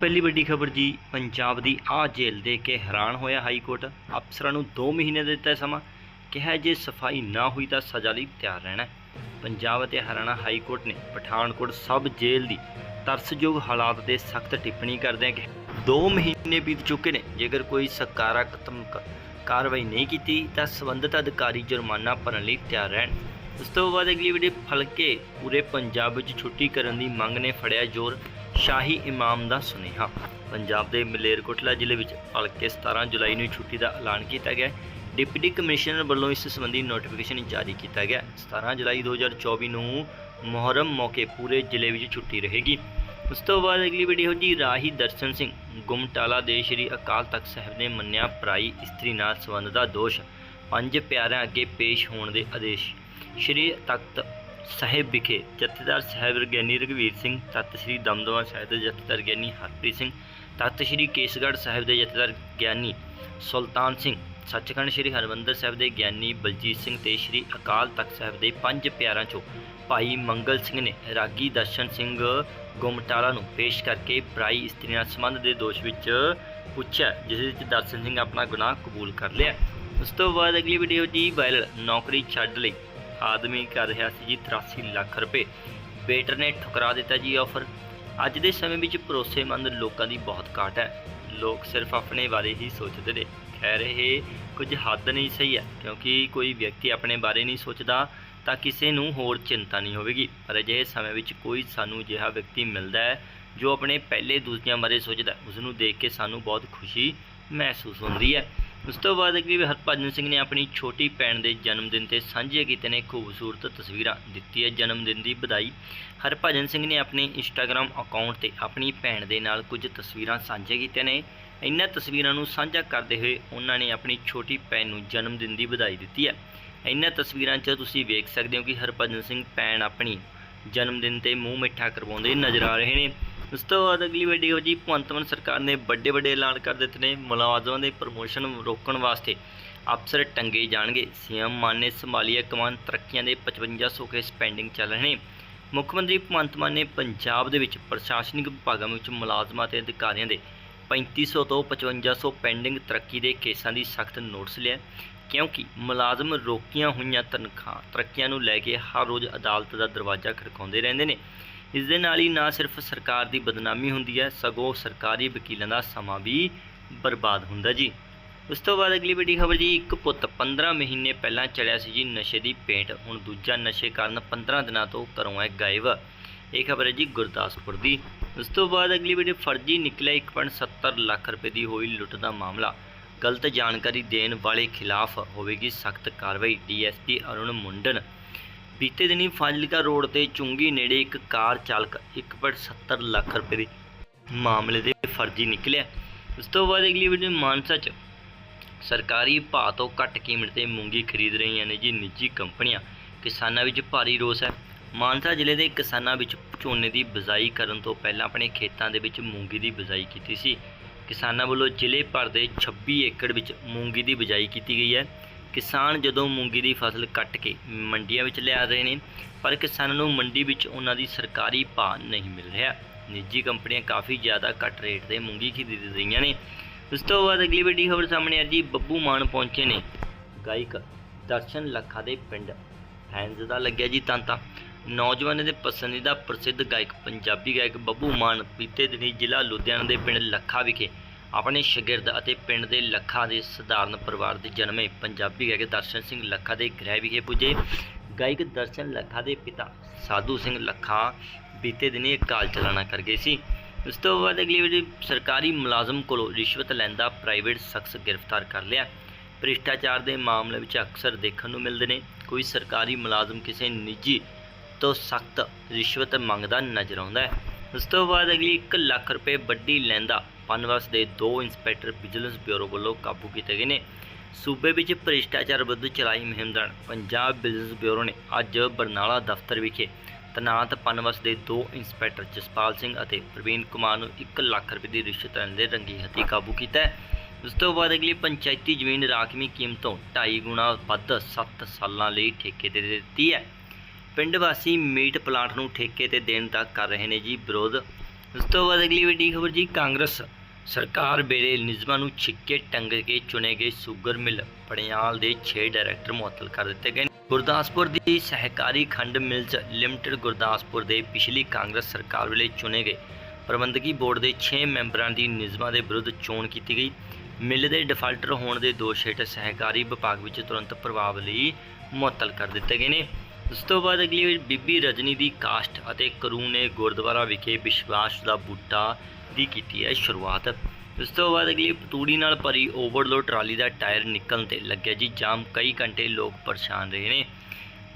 ਪਹਿਲੀ ਵੱਡੀ ਖਬਰ ਜੀ, ਪੰਜਾਬ ਦੀ ਆ ਜੇਲ੍ਹ ਦੇ ਕੇ ਹੈਰਾਨ ਹੋਇਆ ਹਾਈ ਕੋਰਟ ਅਫਸਰਾਂ ਨੂੰ 2 ਮਹੀਨੇ ਦਾ ਦਿੱਤਾ ਸਮਾਂ। ਕਿਹਾ ਜੇ ਸਫ਼ਾਈ ਨਾ ਹੋਈ ਤਾਂ ਸਜ਼ਾ ਲਈ ਤਿਆਰ ਰਹਿਣਾ ਪੰਜਾਬ ਅਤੇ ਹਰਿਆਣਾ ਹਾਈ ਕੋਰਟ ਨੇ ਪਠਾਨਕੋਟ ਸਬ ਜੇਲ੍ਹ ਦੀ ਤਰਸਯੋਗ ਹਾਲਾਤ ਤੇ ਸਖਤ ਟਿੱਪਣੀ ਕਰਦਿਆਂ ਕਿ 2 ਮਹੀਨੇ ਬੀਤ ਚੁੱਕੇ ਨੇ। ਜੇਕਰ ਕੋਈ ਸਕਾਰਾਤਮਕ ਕਾਰਵਾਈ ਨਹੀਂ ਕੀਤੀ ਤਾਂ ਸੰਬੰਧਿਤ ਅਧਿਕਾਰੀ ਜੁਰਮਾਨਾ ਭਰਨ ਲਈ ਤਿਆਰ ਰਹਿਣ। ਉਸ ਤੋਂ ਬਾਅਦ ਅਗਲੀ ਵੀਡੀਓ ਫਲਕੇ ਪੂਰੇ ਪੰਜਾਬ ਵਿੱਚ ਛੁੱਟੀ ਕਰਨ ਦੀ ਮੰਗ ਨੇ ਫੜਿਆ ਜ਼ੋਰ। ਸ਼ਾਹੀ ਇਮਾਮ ਦਾ ਸੁਨੇਹਾ। ਪੰਜਾਬ ਦੇ ਮਲੇਰਕੋਟਲਾ ਜ਼ਿਲ੍ਹੇ ਵਿੱਚ ਭਲਕੇ 17 ਜੁਲਾਈ ਨੂੰ ਛੁੱਟੀ ਦਾ ਐਲਾਨ ਕੀਤਾ ਗਿਆ। ਡਿਪਟੀ ਕਮਿਸ਼ਨਰ ਵੱਲੋਂ ਇਸ ਸੰਬੰਧੀ ਨੋਟੀਫਿਕੇਸ਼ਨ ਜਾਰੀ ਕੀਤਾ ਗਿਆ। ਹੈ। 17 ਜੁਲਾਈ 2024 ਨੂੰ ਮੁਹਰਮ ਮੌਕੇ ਪੂਰੇ ਜ਼ਿਲ੍ਹੇ ਵਿੱਚ ਛੁੱਟੀ ਰਹੇਗੀ। ਉਸ ਤੋਂ ਬਾਅਦ ਅਗਲੀ ਵੀਡੀਓ ਜੀ ਰਾਹੀ ਦਰਸ਼ਨ ਸਿੰਘ ਗੁਮਟਾਲਾ ਦੇ ਸ਼੍ਰੀ ਅਕਾਲ ਤਖਤ ਸਾਹਿਬ ਨੇ ਮੰਨਿਆ ਪ੍ਰਾਈ ਇਸਤਰੀ ਨਾਲ ਸੰਬੰਧ ਦਾ ਦੋਸ਼। ਪੰਜ ਪਿਆਰਿਆਂ ਅੱਗੇ ਪੇਸ਼ ਹੋਣ ਦੇ ਆਦੇਸ਼। ਸ਼੍ਰੀ ਤਖਤ ਸਾਹਿਬ ਵਿਖੇ ਜਥੇਦਾਰ ਸਾਹਿਬ ਗਿਆਨੀ ਰਘਵੀਰ ਸਿੰਘ, ਤਖਤ ਸ੍ਰੀ ਦਮਦਮਾ ਸਾਹਿਬ ਦੇ ਜਥੇਦਾਰ ਗਿਆਨੀ ਹਰਪ੍ਰੀਤ ਸਿੰਘ, ਤਖਤ ਸ੍ਰੀ ਕੇਸਗੜ੍ਹ ਸਾਹਿਬ ਦੇ ਜਥੇਦਾਰ ਗਿਆਨੀ ਸੁਲਤਾਨ ਸਿੰਘ, ਸੱਚਖੰਡ ਸ੍ਰੀ ਹਰਮੰਦਰ ਸਾਹਿਬ ਦੇ ਗਿਆਨੀ ਬਲਜੀਤ ਸਿੰਘ ਤੇ ਸ੍ਰੀ ਅਕਾਲ ਤਖਤ ਸਾਹਿਬ ਦੇ ਪੰਜ ਪਿਆਰਾਂ ਚੋਂ ਭਾਈ ਮੰਗਲ ਸਿੰਘ ਨੇ ਰਾਗੀ ਦਰਸ਼ਨ ਸਿੰਘ ਗੁਮਟਾਲਾ ਨੂੰ ਪੇਸ਼ ਕਰਕੇ ਪ੍ਰਾਈ ਇਸਤਰੀ ਨਾਲ ਸੰਬੰਧ ਦੇ ਦੋਸ਼ ਵਿੱਚ ਪੁੱਛਿਆ, ਜਿਸ ਵਿੱਚ ਦਰਸ਼ਨ ਸਿੰਘ ਆਪਣਾ ਗੁਨਾਹ ਕਬੂਲ ਕਰ ਲਿਆ। ਉਸ ਤੋਂ ਬਾਅਦ ਅਗਲੀ ਵੀਡੀਓ ਜੀ ਵਾਇਰਲ ਨੌਕਰੀ ਛੱਡ ਲਈ। ਆਦਮੀ ਕਰ ਰਿਹਾ ਸੀ ਜੀ 83 ਲੱਖ ਰੁਪਏ। ਵੇਟਰ ਨੇ ਠੁਕਰਾ ਦਿੱਤਾ ਜੀ ਆਫਰ ਅੱਜ ਦੇ ਸਮੇਂ ਵਿੱਚ ਭਰੋਸੇਮੰਦ ਲੋਕਾਂ ਦੀ ਬਹੁਤ ਘਾਟ ਹੈ। ਲੋਕ ਸਿਰਫ ਆਪਣੇ ਬਾਰੇ ਹੀ ਸੋਚਦੇ ਨੇ। ਖੈਰ, ਇਹ ਕੁਝ ਹੱਦ ਨਹੀਂ ਸਹੀ ਹੈ, ਕਿਉਂਕਿ ਕੋਈ ਵਿਅਕਤੀ ਆਪਣੇ ਬਾਰੇ ਨਹੀਂ ਸੋਚਦਾ ਤਾਂ ਕਿਸੇ ਨੂੰ ਹੋਰ ਚਿੰਤਾ ਨਹੀਂ ਹੋਵੇਗੀ। ਪਰ ਅਜਿਹੇ ਸਮੇਂ ਵਿੱਚ ਕੋਈ ਸਾਨੂੰ ਅਜਿਹਾ ਵਿਅਕਤੀ ਮਿਲਦਾ ਹੈ ਜੋ ਆਪਣੇ ਪਹਿਲੇ ਦੂਜਿਆਂ ਬਾਰੇ ਸੋਚਦਾ ਹੈ। ਉਸ ਨੂੰ ਦੇਖ ਕੇ ਸਾਨੂੰ ਬਹੁਤ ਖੁਸ਼ੀ ਮਹਿਸੂਸ ਹੁੰਦੀ ਹੈ। ਉਸ ਤੋਂ ਬਾਅਦ ਅਗਲੀ ਹਰਭਜਨ ਸਿੰਘ ਨੇ ਆਪਣੀ ਛੋਟੀ ਭੈਣ ਦੇ ਜਨਮ ਦਿਨ ਤੇ ਸਾਂਝੇ ਕੀਤੇ ਨੇ ਖੂਬਸੂਰਤ ਤਸਵੀਰਾਂ ਦਿੱਤੀ ਹੈ ਜਨਮ ਦਿਨ ਦੀ ਵਧਾਈ। ਹਰਭਜਨ ਸਿੰਘ ਨੇ ਆਪਣੇ ਇੰਸਟਾਗ੍ਰam ਅਕਾਊਂਟ ਤੇ ਆਪਣੀ ਭੈਣ ਦੇ ਨਾਲ ਕੁਝ ਤਸਵੀਰਾਂ ਸਾਂਝੇ ਕੀਤੀਆਂ ਨੇ। ਇਹਨਾਂ ਤਸਵੀਰਾਂ ਨੂੰ ਸਾਂਝਾ ਕਰਦੇ ਹੋਏ ਉਹਨਾਂ ਨੇ ਆਪਣੀ ਛੋਟੀ ਭੈਣ ਨੂੰ ਜਨਮ ਦਿਨ ਦੀ ਵਧਾਈ ਦਿੱਤੀ ਹੈ। ਇਹਨਾਂ ਤਸਵੀਰਾਂ 'ਚ ਤੁਸੀਂ ਵੇਖ ਸਕਦੇ ਹੋ ਕਿ ਹਰਭਜਨ ਸਿੰਘ ਭੈਣ ਆਪਣੀ ਜਨਮ ਦਿਨ ਤੇ ਮੂੰਹ ਮਿੱਠਾ ਕਰਵਾਉਂਦੇ ਨਜ਼ਰ ਆ ਰਹੇ ਨੇ। ਉਸ ਤੋਂ ਬਾਅਦ ਅਗਲੀ ਵੀਡੀਓ ਜੀ ਭਗਵੰਤ ਮਾਨ ਸਰਕਾਰ ਨੇ ਵੱਡੇ ਵੱਡੇ ਐਲਾਨ ਕਰ ਦਿੱਤੇ ਨੇ ਮੁਲਾਜ਼ਮਾਂ ਦੇ ਪ੍ਰਮੋਸ਼ਨ ਰੋਕਣ ਵਾਸਤੇ। ਅਫਸਰ ਟੰਗੇ ਜਾਣਗੇ। ਸੀਐਮ ਮਾਨ ਨੇ ਸੰਭਾਲੀਆ ਕਮਾਨ ਤਰੱਕੀਆਂ ਦੇ 5500 ਕੇਸ ਪੈਂਡਿੰਗ ਚੱਲ ਰਹੇ ਨੇ। ਮੁੱਖ ਮੰਤਰੀ ਭਗਵੰਤ ਮਾਨ ਨੇ ਪੰਜਾਬ ਦੇ ਵਿੱਚ ਪ੍ਰਸ਼ਾਸਨਿਕ ਵਿਭਾਗਾਂ ਵਿੱਚ ਮੁਲਾਜ਼ਮਾਂ ਤੇ ਅਧਿਕਾਰੀਆਂ ਦੇ 3500 ਤੋਂ 5500 ਪੈਂਡਿੰਗ ਤਰੱਕੀ ਦੇ ਕੇਸਾਂ ਦੀ ਸਖਤ ਨੋਟਿਸ ਲਿਆ ਕਿਉਂਕਿ ਮੁਲਾਜ਼ਮ ਰੋਕੀਆਂ ਹੋਈਆਂ ਤਨਖਾਹ ਤਰੱਕੀਆਂ ਨੂੰ ਲੈ ਕੇ ਹਰ ਰੋਜ਼ ਅਦਾਲਤ ਦਾ ਦਰਵਾਜ਼ਾ ਖੜਕਾਉਂਦੇ ਰਹਿੰਦੇ ਨੇ। ਇਸ ਦੇ ਨਾਲ ਹੀ ਨਾ ਸਿਰਫ ਸਰਕਾਰ ਦੀ ਬਦਨਾਮੀ ਹੁੰਦੀ ਹੈ, ਸਗੋਂ ਸਰਕਾਰੀ ਵਕੀਲਾਂ ਦਾ ਸਮਾਂ ਵੀ ਬਰਬਾਦ ਹੁੰਦਾ ਜੀ। ਉਸ ਤੋਂ ਬਾਅਦ ਅਗਲੀ ਵੱਡੀ ਖਬਰ ਜੀ, ਇੱਕ ਪੁੱਤ 15 ਮਹੀਨੇ ਪਹਿਲਾਂ ਚੜਿਆ ਸੀ ਜੀ ਨਸ਼ੇ ਦੀ ਪੇਂਟ ਹੁਣ ਦੂਜਾ ਨਸ਼ੇ ਕਾਰਨ 15 ਦਿਨਾਂ ਤੋਂ ਘਰੋਂ ਹੈ ਗਾਇਬ। ਇਹ ਖਬਰ ਹੈ ਜੀ ਗੁਰਦਾਸਪੁਰ ਦੀ। ਉਸ ਤੋਂ ਬਾਅਦ ਅਗਲੀ ਵੀਡੀਓ ਫਰਜ਼ੀ ਨਿਕਲਿਆ 1.70 ਲੱਖ ਰੁਪਏ ਦੀ ਹੋਈ ਲੁੱਟ ਦਾ ਮਾਮਲਾ। ਗਲਤ ਜਾਣਕਾਰੀ ਦੇਣ ਵਾਲੇ ਖਿਲਾਫ ਹੋਵੇਗੀ ਸਖਤ ਕਾਰਵਾਈ। ਡੀਐਸਪੀ ਅਰੁਣ ਮੁੰਡਨ ਬੀਤੇ ਦਿਨੀ ਫਾਜ਼ਿਲਕਾ ਰੋਡ ਤੇ ਚੁੰਗੀ ਨੇੜੇ ਇੱਕ ਕਾਰ ਚਾਲਕ 1.70 ਲੱਖ ਰੁਪਏ ਦੇ ਮਾਮਲੇ ਦੇ ਫਰਜ਼ੀ ਨਿਕਲਿਆ। ਉਸ ਤੋਂ ਬਾਅਦ ਅਗਲੀ ਵੀਡੀਓ ਮਾਨਸਾ ਚ ਸਰਕਾਰੀ ਭਾਅ ਤੋਂ ਘੱਟ ਕੀਮਤ ਤੇ ਮੂੰਗੀ ਖਰੀਦ ਰਹੀਆਂ ਨੇ ਜੀ ਨਿੱਜੀ ਕੰਪਨੀਆਂ। ਕਿਸਾਨਾਂ ਵਿੱਚ ਭਾਰੀ ਰੋਸ ਹੈ। ਮਾਨਸਾ ਜ਼ਿਲ੍ਹੇ ਦੇ ਕਿਸਾਨਾਂ ਵਿੱਚ ਝੋਨੇ ਦੀ ਬਿਜਾਈ ਕਰਨ ਤੋਂ ਪਹਿਲਾਂ ਆਪਣੇ ਖੇਤਾਂ ਦੇ ਵਿੱਚ ਮੂੰਗੀ ਦੀ ਬਿਜਾਈ ਕੀਤੀ ਸੀ। ਕਿਸਾਨਾਂ ਵੱਲੋਂ ਜ਼ਿਲ੍ਹੇ ਭਰ ਦੇ 26 ਏਕੜ ਵਿੱਚ ਮੂੰਗੀ ਦੀ ਬਿਜਾਈ ਕੀਤੀ ਗਈ ਹੈ। ਕਿਸਾਨ ਜਦੋਂ ਮੂੰਗੀ ਦੀ ਫਸਲ ਕੱਟ ਕੇ ਮੰਡੀਆਂ ਵਿੱਚ ਲਿਆ ਰਹੇ ਨੇ, ਪਰ ਕਿਸਾਨਾਂ ਨੂੰ ਮੰਡੀ ਵਿੱਚ ਉਹਨਾਂ ਦੀ ਸਰਕਾਰੀ ਭਾਅ ਨਹੀਂ ਮਿਲ ਰਿਹਾ। ਨਿੱਜੀ ਕੰਪਨੀਆਂ ਕਾਫੀ ਜ਼ਿਆਦਾ ਘੱਟ ਰੇਟ ਤੇ ਮੂੰਗੀ ਖਰੀਦ ਰਹੀਆਂ ਨੇ। ਉਸ ਤੋਂ ਬਾਅਦ ਅਗਲੀ ਵੱਡੀ ਖਬਰ ਸਾਹਮਣੇ ਆ ਜੀ, ਬੱਬੂ ਮਾਨ ਪਹੁੰਚੇ ਨੇ। ਗਾਇਕ ਦਰਸ਼ਨ ਲੱਖਾ ਦੇ ਪਿੰਡ ਫੈਨਸ ਦਾ ਲੱਗਿਆ ਜੀ ਤਾਂ ਨੌਜਵਾਨਾਂ ਦੇ ਪਸੰਦੀਦਾ ਪ੍ਰਸਿੱਧ ਗਾਇਕ, ਪੰਜਾਬੀ ਗਾਇਕ ਬੱਬੂ ਮਾਨ ਬੀਤੇ ਦਿਨੀ ਜ਼ਿਲ੍ਹਾ ਲੁਧਿਆਣਾ ਦੇ ਪਿੰਡ ਲੱਖਾ ਵਿਖੇ ਆਪਣੇ ਸ਼ਾਗਿਰਦ ਅਤੇ ਪਿੰਡ ਦੇ ਲੱਖਾਂ ਦੇ ਸਧਾਰਨ ਪਰਿਵਾਰ ਦੇ ਜਨਮੇ ਪੰਜਾਬੀ ਗਾਇਕ ਦਰਸ਼ਨ ਸਿੰਘ ਲੱਖਾ ਦੇ ਗ੍ਰਹਿ ਵਿਖੇ ਪੁੱਜੇ। ਗਾਇਕ ਦਰਸ਼ਨ ਲੱਖਾ ਦੇ ਪਿਤਾ ਸਾਧੂ ਸਿੰਘ ਲੱਖਾ ਬੀਤੇ ਦਿਨੀ ਕਾਲ ਚਲਾਣਾ ਕਰ ਗਏ ਸੀ। ਉਸ ਤੋਂ ਬਾਅਦ ਅਗਲੀ ਵੀਡੀਓ ਸਰਕਾਰੀ ਮੁਲਾਜ਼ਮ ਕੋਲੋਂ ਰਿਸ਼ਵਤ ਲੈਂਦਾ ਪ੍ਰਾਈਵੇਟ ਸ਼ਖਸ ਗ੍ਰਿਫਤਾਰ ਕਰ ਲਿਆ। ਭ੍ਰਿਸ਼ਟਾਚਾਰ ਦੇ ਮਾਮਲੇ ਵਿੱਚ ਅਕਸਰ ਦੇਖਣ ਨੂੰ ਮਿਲਦੇ ਨੇ। ਕੋਈ ਸਰਕਾਰੀ ਮੁਲਾਜ਼ਮ ਕਿਸੇ ਨਿੱਜੀ ਤੋਂ ਸਖਤ ਰਿਸ਼ਵਤ ਮੰਗਦਾ ਨਜ਼ਰ ਆਉਂਦਾ ਹੈ। ਉਸ ਤੋਂ ਬਾਅਦ ਅਗਲੀ 1 ਲੱਖ ਰੁਪਏ ਵੱਡੀ ਲੈਂਦਾ ਪਨਵਸ ਦੇ ਦੋ ਇੰਸਪੈਕਟਰ ਵਿਜੀਲੈਂਸ ਬਿਊਰੋ ਵੱਲੋਂ ਕਾਬੂ ਕੀਤੇ ਗਏ ਨੇ। ਸੂਬੇ ਵਿੱਚ ਭ੍ਰਿਸ਼ਟਾਚਾਰ ਵਿਰੁੱਧ ਚਲਾਈ ਮੁਹਿੰਮ ਦੌਰਾਨ ਪੰਜਾਬ ਵਿਜੀਲੈਂਸ ਬਿਊਰੋ ਨੇ ਅੱਜ ਬਰਨਾਲਾ ਦਫ਼ਤਰ ਵਿਖੇ ਤਨਾਤ ਪਨਵਸ ਦੇ ਦੋ ਇੰਸਪੈਕਟਰ ਜਸਪਾਲ ਸਿੰਘ ਅਤੇ ਪ੍ਰਵੀਨ ਕੁਮਾਰ ਨੂੰ 1 ਲੱਖ ਰੁਪਏ ਦੀ ਰਿਸ਼ਵਤ ਲੈਣ ਦੇ ਰੰਗੀ ਹੱਥੀਂ ਕਾਬੂ ਕੀਤਾ ਹੈ। ਉਸ ਤੋਂ ਬਾਅਦ ਅਗਲੀ ਪੰਚਾਇਤੀ ਜ਼ਮੀਨ ਰਾਖਵੀਂ ਕੀਮਤੋਂ 2.5 ਗੁਣਾ ਵੱਧ 7 ਸਾਲਾਂ ਲਈ ਠੇਕੇ ਤੇ ਦੇ ਦਿੱਤੀ ਹੈ। ਪਿੰਡ ਵਾਸੀ ਮੀਟ ਪਲਾਂਟ ਨੂੰ ਠੇਕੇ ਤੇ ਦੇਣ ਦਾ ਕਰ ਰਹੇ ਨੇ ਜੀ ਵਿਰੋਧ। ਉਸ ਤੋਂ ਬਾਅਦ ਅਗਲੀ ਵੱਡੀ ਖਬਰ ਜੀ ਕਾਂਗਰਸ। ਸਰਕਾਰ ਵੇਲੇ ਨਿਯਮਾਂ ਨੂੰ ਛਿੱਕੇ ਟੰਗ ਕੇ ਚੁਣੇ ਗਏ ਸ਼ੂਗਰ ਮਿਲ ਪੜਿਆਲ ਦੇ 6 ਡਾਇਰੈਕਟਰ ਮੁਅੱਤਲ ਕਰ ਦਿੱਤੇ ਗਏ ਨੇ। ਗੁਰਦਾਸਪੁਰ ਦੀ ਸਹਿਕਾਰੀ ਖੰਡ ਮਿਲਜ਼ ਲਿਮਟਿਡ ਗੁਰਦਾਸਪੁਰ ਦੇ ਪਿਛਲੀ ਕਾਂਗਰਸ ਸਰਕਾਰ ਵੇਲੇ ਚੁਣੇ ਗਏ। ਪ੍ਰਬੰਧਕੀ ਬੋਰਡ ਦੇ 6 ਮੈਂਬਰਾਂ ਦੀ ਨਿਯਮਾਂ ਦੇ ਵਿਰੁੱਧ ਚੋਣ ਕੀਤੀ ਗਈ। ਮਿਲ ਦੇ ਡਿਫਾਲਟਰ ਹੋਣ ਦੇ ਦੋਸ਼ ਹੇਠ ਸਹਿਕਾਰੀ ਵਿਭਾਗ ਵਿੱਚ ਤੁਰੰਤ ਪ੍ਰਭਾਵ ਲਈ ਮੁਅੱਤਲ ਕਰ ਦਿੱਤੇ ਗਏ ਨੇ। ਉਸ ਤੋਂ ਬਾਅਦ ਅਗਲੀ ਬੀਬੀ ਰਜਨੀ ਦੀ ਕਾਸਟ ਅਤੇ ਕਰੂ ਨੇ ਗੁਰਦੁਆਰਾ ਵਿਖੇ ਵਿਸ਼ਵਾਸ ਦਾ ਬੂਟਾ ਦੀ ਕੀਤੀ ਹੈ ਸ਼ੁਰੂਆਤ। ਉਸ ਤੋਂ ਬਾਅਦ ਅਗਲੀ ਪਤੂੜੀ ਨਾਲ ਭਰੀ ਓਵਰਲੋਡ ਟਰਾਲੀ ਦਾ ਟਾਇਰ ਨਿਕਲਣ ਤੇ ਲੱਗਿਆ ਜੀ ਜਾਮ, ਕਈ ਘੰਟੇ ਲੋਕ ਪਰੇਸ਼ਾਨ ਰਹੇ ਨੇ।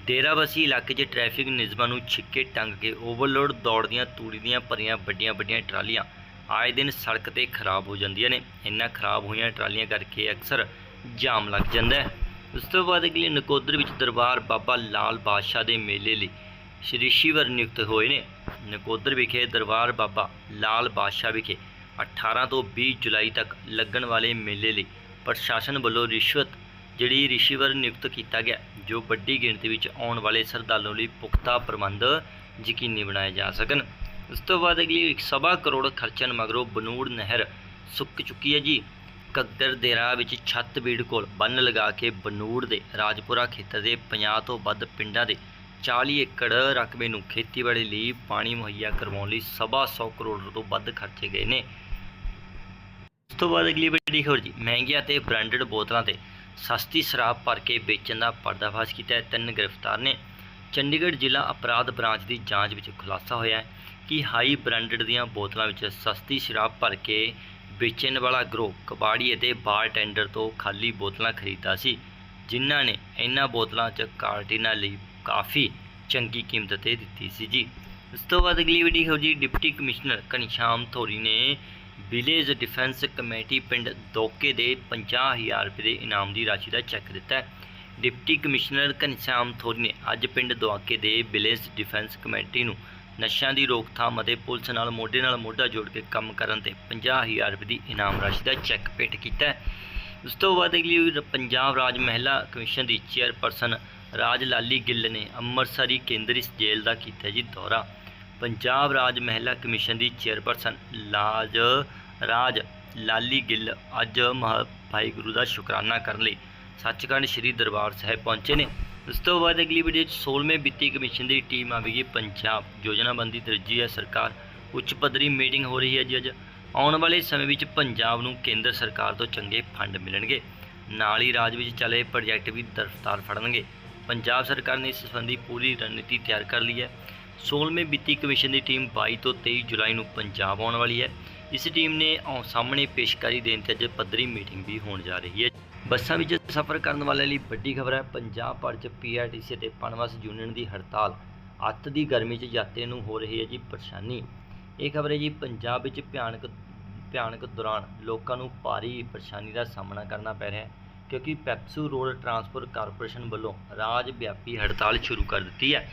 ਡੇਰਾਬੱਸੀ ਇਲਾਕੇ 'ਚ ਟ੍ਰੈਫਿਕ ਨਿਯਮਾਂ ਨੂੰ ਛਿੱਕੇ ਟੰਗ ਕੇ ਓਵਰਲੋਡ ਦੌੜਦੀਆਂ ਤੂੜੀ ਦੀਆਂ ਭਰੀਆਂ ਵੱਡੀਆਂ ਵੱਡੀਆਂ ਟਰਾਲੀਆਂ ਆਏ ਦਿਨ ਸੜਕ ਤੇ ਖਰਾਬ ਹੋ ਜਾਂਦੀਆਂ ਨੇ। ਇੰਨਾ ਖਰਾਬ ਹੋਈਆਂ ਟਰਾਲੀਆਂ ਕਰਕੇ ਅਕਸਰ ਜਾਮ ਲੱਗ ਜਾਂਦਾ ਹੈ। ਉਸ ਤੋਂ ਬਾਅਦ ਅਗਲੀ ਨਕੋਦਰ ਵਿੱਚ ਦਰਬਾਰ ਬਾਬਾ ਲਾਲ ਬਾਦਸ਼ਾਹ ਦੇ ਮੇਲੇ ਲਈ ਸ਼੍ਰੀ ਸ਼ਿਵਰ ਨਿਯੁਕਤ ਹੋਏ ਨੇ। ਨਕੋਦਰ ਵਿਖੇ ਦਰਬਾਰ ਬਾਬਾ ਲਾਲ ਬਾਦਸ਼ਾਹ ਵਿਖੇ 18 ਤੋਂ 20 ਜੁਲਾਈ ਤੱਕ ਲੱਗਣ ਵਾਲੇ ਮੇਲੇ ਲਈ ਪ੍ਰਸ਼ਾਸਨ ਵੱਲੋਂ ਰਿਸ਼ਵਤ ਜਿਹੜੀ ਰਿਸ਼ੀਵਰ ਨਿਯੁਕਤ ਕੀਤਾ ਗਿਆ, ਜੋ ਵੱਡੀ ਗਿਣਤੀ ਵਿੱਚ ਆਉਣ ਵਾਲੇ ਸ਼ਰਧਾਲੂਆਂ ਲਈ ਪੁਖਤਾ ਪ੍ਰਬੰਧ ਯਕੀਨੀ ਬਣਾਏ ਜਾ ਸਕਣ। ਉਸ ਤੋਂ ਬਾਅਦ ਅਗਲੀ ਸਵਾ ਕਰੋੜ ਖਰਚਣ ਮਗਰੋਂ ਬਨੂੜ ਨਹਿਰ ਸੁੱਕ ਚੁੱਕੀ ਹੈ ਜੀ। ਕੱਗਰ ਦੇਰਾ ਵਿੱਚ ਛੱਤਬੀੜ ਕੋਲ ਬੰਨ ਲਗਾ ਕੇ ਬਨੂੜ ਦੇ ਰਾਜਪੁਰਾ ਖੇਤਰ ਦੇ 50 ਤੋਂ ਵੱਧ ਪਿੰਡਾਂ ਦੇ 40 ਏਕੜ ਰਕਬੇ ਨੂੰ ਖੇਤੀਬਾੜੀ ਲਈ ਪਾਣੀ ਮੁਹੱਈਆ ਕਰਵਾਉਣ ਲਈ ਸਵਾ ਸੌ ਕਰੋੜ ਤੋਂ ਵੱਧ ਖਰਚੇ ਗਏ ਨੇ। ਉਸ ਤੋਂ ਬਾਅਦ ਅਗਲੀ ਵੱਡੀ ਖਬਰ ਜੀ, ਮਹਿੰਗੀਆਂ ਤੇ ਬ੍ਰਾਂਡਡ ਬੋਤਲਾਂ ਤੇ ਸਸਤੀ ਸ਼ਰਾਬ ਭਰ ਕੇ ਵੇਚਣ ਦਾ ਪਰਦਾਫਾਸ਼ ਕੀਤਾ ਹੈ, ਤਿੰਨ ਗ੍ਰਿਫਤਾਰ ਨੇ। ਚੰਡੀਗੜ੍ਹ ਜ਼ਿਲ੍ਹਾ ਅਪਰਾਧ ਬ੍ਰਾਂਚ ਦੀ ਜਾਂਚ ਵਿੱਚ ਖੁਲਾਸਾ ਹੋਇਆ ਹੈ ਕਿ ਹਾਈ ਬ੍ਰਾਂਡਡ ਦੀਆਂ ਬੋਤਲਾਂ ਵਿੱਚ ਸਸਤੀ ਸ਼ਰਾਬ ਭਰ ਕੇ ਵੇਚਣ ਵਾਲਾ ਗਰੋਹ ਕਬਾੜੀ ਅਤੇ ਬਾਰਟੈਂਡਰ ਤੋਂ ਖਾਲੀ ਬੋਤਲਾਂ ਖਰੀਦਦਾ ਸੀ, ਜਿਨ੍ਹਾਂ ਨੇ ਇਹਨਾਂ ਬੋਤਲਾਂ 'ਚ ਕਾਰਟੀਨਾਂ ਲਈ ਕਾਫੀ ਚੰਗੀ ਕੀਮਤ ਤੇ ਦਿੱਤੀ ਸੀ ਜੀ। ਉਸ ਤੋਂ ਬਾਅਦ ਅਗਲੀ ਵੀਡੀਓ ਹੋ ਜੀ, ਡਿਪਟੀ ਕਮਿਸ਼ਨਰ ਘਨਸ਼ਾਮ ਥੋਰੀ ਨੇ ਵਿਲੇਜ ਡਿਫੈਂਸ ਕਮੇਟੀ ਪਿੰਡ ਦੋਕੇ ਦੇ 50000 ਰੁਪਏ ਦੇ ਇਨਾਮ ਦੀ ਰਾਸ਼ੀ ਦਾ ਚੈੱਕ ਦਿੱਤਾ ਡਿਪਟੀ ਕਮਿਸ਼ਨਰ ਘਨਸ਼ਾਮ ਥੋਰੀ ਨੇ ਅੱਜ ਪਿੰਡ ਦੁਆਕੇ ਦੇ ਵਿਲੇਜ ਡਿਫੈਂਸ ਕਮੇਟੀ ਨੂੰ ਨਸ਼ਿਆਂ ਦੀ ਰੋਕਥਾਮ ਅਤੇ ਪੁਲਿਸ ਨਾਲ ਮੋਢੇ ਨਾਲ ਮੋਢਾ ਜੋੜ ਕੇ ਕੰਮ ਕਰਨ ਤੇ 50000 ਰੁਪਏ ਦੀ ਇਨਾਮ ਰਾਸ਼ੀ ਦਾ ਚੈੱਕ ਭੇਟ ਕੀਤਾ ਉਸ ਤੋਂ ਬਾਅਦ ਅਗਲੀ ਪੰਜਾਬ ਰਾਜ ਮਹਿਲਾ ਕਮਿਸ਼ਨ ਦੀ ਚੇਅਰਪਰਸਨ ਰਾਜ ਲਾਲੀ ਗਿੱਲ ਨੇ ਅੰਮ੍ਰਿਤਸਰੀ ਕੇਂਦਰੀ ਜੇਲ੍ਹ ਦਾ ਕੀਤਾ ਜੀ ਦੌਰਾ। ਪੰਜਾਬ ਰਾਜ ਮਹਿਲਾ ਕਮਿਸ਼ਨ ਦੀ ਚੇਅਰਪਰਸਨ ਲਾਜ, ਰਾਜ ਲਾਲੀ ਗਿੱਲ ਅੱਜ ਮਹਾ ਭਾਈ ਗੁਰੂ ਦਾ ਸ਼ੁਕਰਾਨਾ ਕਰਨ ਲਈ ਸੱਚਖੰਡ ਸ੍ਰੀ ਦਰਬਾਰ ਸਾਹਿਬ ਪਹੁੰਚੇ ਨੇ। ਇਸ ਤੋਂ ਬਾਅਦ ਅਗਲੀ ਵੀਡੀਓ 'ਚ 16ਵੇਂ ਵਿੱਤੀ ਕਮਿਸ਼ਨ ਦੀ ਟੀਮ ਆਵੇਗੀ ਪੰਜਾਬ। ਯੋਜਨਾਬੰਦੀ ਦਰਜੀ ਹੈ ਸਰਕਾਰ। ਉੱਚ ਪੱਧਰੀ ਮੀਟਿੰਗ ਹੋ ਰਹੀ ਹੈ ਜੀ ਅੱਜ। ਆਉਣ ਵਾਲੇ ਸਮੇਂ ਵਿੱਚ ਪੰਜਾਬ ਨੂੰ ਕੇਂਦਰ ਸਰਕਾਰ ਤੋਂ ਚੰਗੇ ਫੰਡ ਮਿਲਣਗੇ। ਨਾਲ ਹੀ ਰਾਜ ਵਿੱਚ ਚੱਲੇ ਪ੍ਰੋਜੈਕਟ ਵੀ ਦਰਫਤਾਰ ਫੜਨਗੇ। ਪੰਜਾਬ ਸਰਕਾਰ ਨੇ ਇਸ ਸੰਬੰਧੀ ਪੂਰੀ ਰਣਨੀਤੀ ਤਿਆਰ ਕਰ ਲਈ ਹੈ। 16ਵੇਂ ਵਿੱਤੀ ਕਮਿਸ਼ਨ ਦੀ ਟੀਮ 22 ਤੋਂ 23 ਜੁਲਾਈ ਨੂੰ ਪੰਜਾਬ ਆਉਣ ਵਾਲੀ ਹੈ। ਇਸ ਟੀਮ ਨੇ ਆਉ ਸਾਹਮਣੇ ਪੇਸ਼ਕਾਰੀ ਦੇਣ ਤੇ ਅੱਜ ਪੱਧਰੀ ਮੀਟਿੰਗ ਵੀ ਹੋਣ ਜਾ ਰਹੀ ਹੈ। ਬੱਸਾਂ ਵਿੱਚ ਸਫ਼ਰ ਕਰਨ ਵਾਲਿਆਂ ਲਈ ਵੱਡੀ ਖਬਰ ਹੈ। ਪੰਜਾਬ ਭਰ 'ਚ ਪੀਆਰਟੀਸੀ ਅਤੇ ਪਨਬਸ ਯੂਨੀਅਨ ਦੀ ਹੜਤਾਲ। ਅੱਤ ਦੀ ਗਰਮੀ 'ਚ ਯਾਤਰੀ ਨੂੰ ਹੋ ਰਹੀ ਹੈ ਜੀ ਪਰੇਸ਼ਾਨੀ। ਇਹ ਖਬਰ ਹੈ ਜੀ, ਪੰਜਾਬ ਵਿੱਚ ਭਿਆਨਕ ਭਿਆਨਕ ਦੌਰਾਨ ਲੋਕਾਂ ਨੂੰ ਭਾਰੀ ਪਰੇਸ਼ਾਨੀ ਦਾ ਸਾਹਮਣਾ ਕਰਨਾ ਪੈ ਰਿਹਾ ਹੈ ਕਿਉਂਕਿ ਪੈਪਸੂ ਰੋਡ ਟਰਾਂਸਪੋਰਟ ਕਾਰਪੋਰੇਸ਼ਨ ਵੱਲੋਂ ਰਾਜ ਵਿਆਪੀ ਹੜਤਾਲ ਸ਼ੁਰੂ ਕਰ ਦਿੱਤੀ ਹੈ।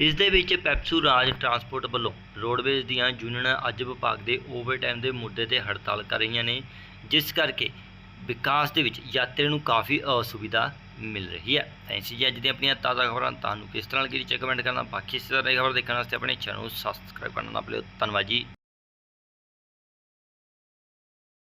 ਇਸ ਦੇ ਵਿੱਚ ਪੈਪਸੂ ਰਾਜ ਟਰਾਂਸਪੋਰਟ ਵੱਲੋਂ ਰੋਡਵੇਜ਼ ਦੀਆਂ ਯੂਨੀਅਨਾਂ ਅੱਜ ਵਿਭਾਗ ਦੇ ਓਵਰਟਾਈਮ ਦੇ ਮੁੱਦੇ ਤੇ ਹੜਤਾਲ ਕਰ ਰਹੀਆਂ ਨੇ, ਜਿਸ ਕਰਕੇ ਵਿਕਾਸ ਦੇ ਵਿੱਚ ਯਾਤਰੀ ਨੂੰ ਕਾਫੀ ਅਸੁਵਿਧਾ ਮਿਲ ਰਹੀ ਹੈ। ਤਾਂ ਇਸੇ ਜੀ ਅੱਜ ਦੀਆਂ ਆਪਣੀਆਂ ਤਾਜ਼ਾ ਖਬਰਾਂ ਤੁਹਾਨੂੰ ਕਿਸ ਤਰ੍ਹਾਂ ਲੱਗੀ ਚੈੱਕ ਕਮੈਂਟ ਕਰਨਾ। ਬਾਕੀ ਇਸ ਤਰ੍ਹਾਂ ਦੀ ਖਬਰ ਦੇਖਣ ਵਾਸਤੇ ਆਪਣੇ ਚੈਨਲ ਨੂੰ ਸਬਸਕ੍ਰਾਈਬ ਕਰਨਾ ਨਾ ਭੁੱਲਿਓ। ਧੰਨਵਾਦ ਜੀ।